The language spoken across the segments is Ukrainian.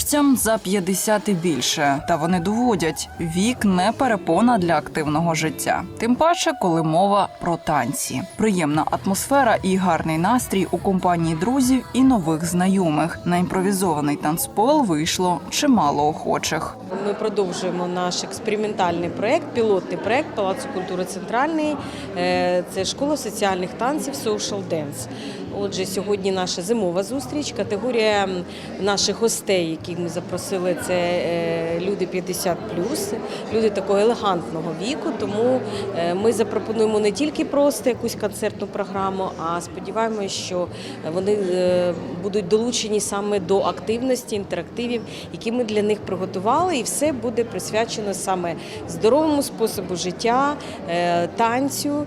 Хлопцям за 50 і більше, та вони доводять, вік не перепона для активного життя. Тим паче, коли мова про танці. Приємна атмосфера і гарний настрій у компанії друзів і нових знайомих. На імпровізований танцпол вийшло чимало охочих. Ми продовжуємо наш експериментальний проект, пілотний проект Палацу культури Центральний. Е, Це школа соціальних танців Social Dance. Отже, сьогодні наша зимова зустріч. Категорія наших гостей, яких ми запросили, це е, люди 50 люди такого елегантного віку. Тому е, ми запропонуємо не тільки просто якусь концертну програму, а сподіваємося, що вони е, будуть долучені саме до активності, інтерактивів, які ми для них приготували, і все буде присвячено саме здоровому способу життя, танцю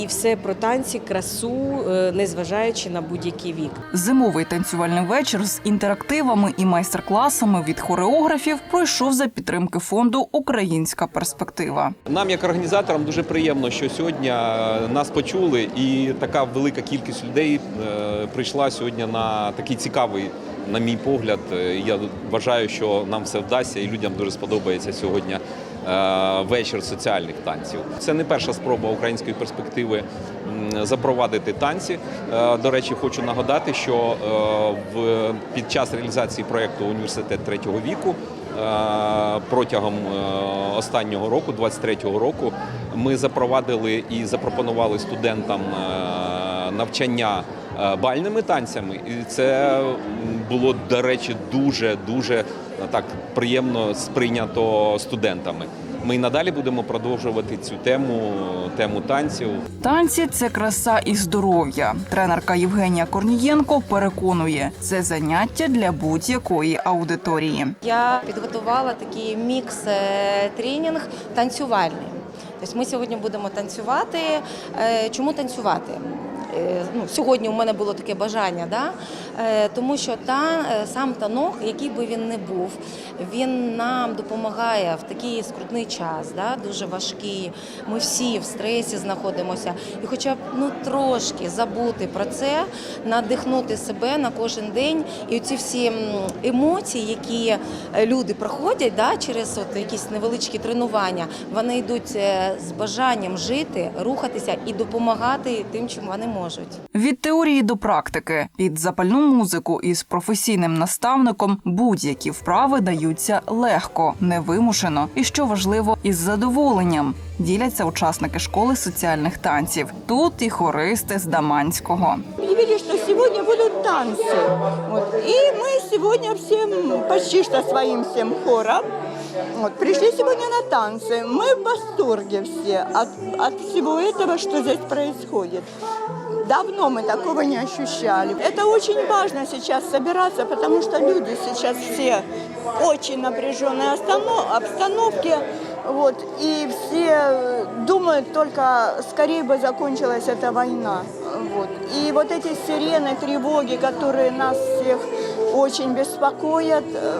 і все про танці, красу, е, незважаючи на будь-який вік. Зимовий танцювальний вечір з інтерактивами і майстер-класами від хореографів пройшов за підтримки фонду Українська перспектива. Нам, як організаторам, дуже приємно, що сьогодні е, нас почули, і така велика кількість людей е, прийшла сьогодні на такий цікавий, на мій погляд. е, Я вважаю, що нам все вдасться, і людям дуже сподобається сьогодні вечір соціальних танців. Це не перша спроба української перспективи запровадити танці. Е, До речі, хочу нагадати, що е, під час реалізації проєкту університет третього віку. Е, Протягом е, останнього року, 23-го року, ми запровадили і запропонували студентам е, навчання е, бальними танцями, і це було, до речі, дуже дуже е, так приємно сприйнято студентами. Ми і надалі будемо продовжувати цю тему, тему танців. Танці це краса і здоров'я. Тренерка Євгенія Корнієнко переконує, це заняття для будь-якої аудиторії. Я підготувала такий мікс е, тренінг танцювальний. Тобто ми сьогодні будемо танцювати. Е, Чому танцювати? Е, Ну, сьогодні у мене було таке бажання, да? Е, тому що та, е, сам танок, який би він не був, він нам допомагає в такий скрутний час, да? дуже важкий. Ми всі в стресі знаходимося. І хоча б ну, трошки забути про це, надихнути себе на кожен день. І ці всі емоції, які люди проходять да, через от якісь невеличкі тренування, вони йдуть з бажанням жити, рухатися і допомагати тим, чим вони можуть Від теорії до практики під запальну музику із професійним наставником будь-які вправи даються легко, невимушено і що важливо, із задоволенням. Діляться учасники школи соціальних танців. Тут і хористи з Даманського. объявили, что сегодня будут танцы. Вот. И мы сегодня всем, почти что своим всем хором, вот, пришли сегодня на танцы. Мы в восторге все от, от всего этого, что здесь происходит. Давно мы такого не ощущали. Это очень важно сейчас собираться, потому что люди сейчас все очень напряженной останов- обстановке. Вот, и все думают только, скорее бы закончилась эта война. Вот. И вот эти сирены, тревоги, которые нас всех очень беспокоят, э,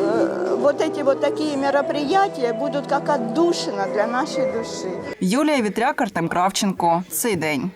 э, вот эти вот такие мероприятия будут как отдушина для нашей души. Юлія Вітряк, Артем Кравченко. Цей день.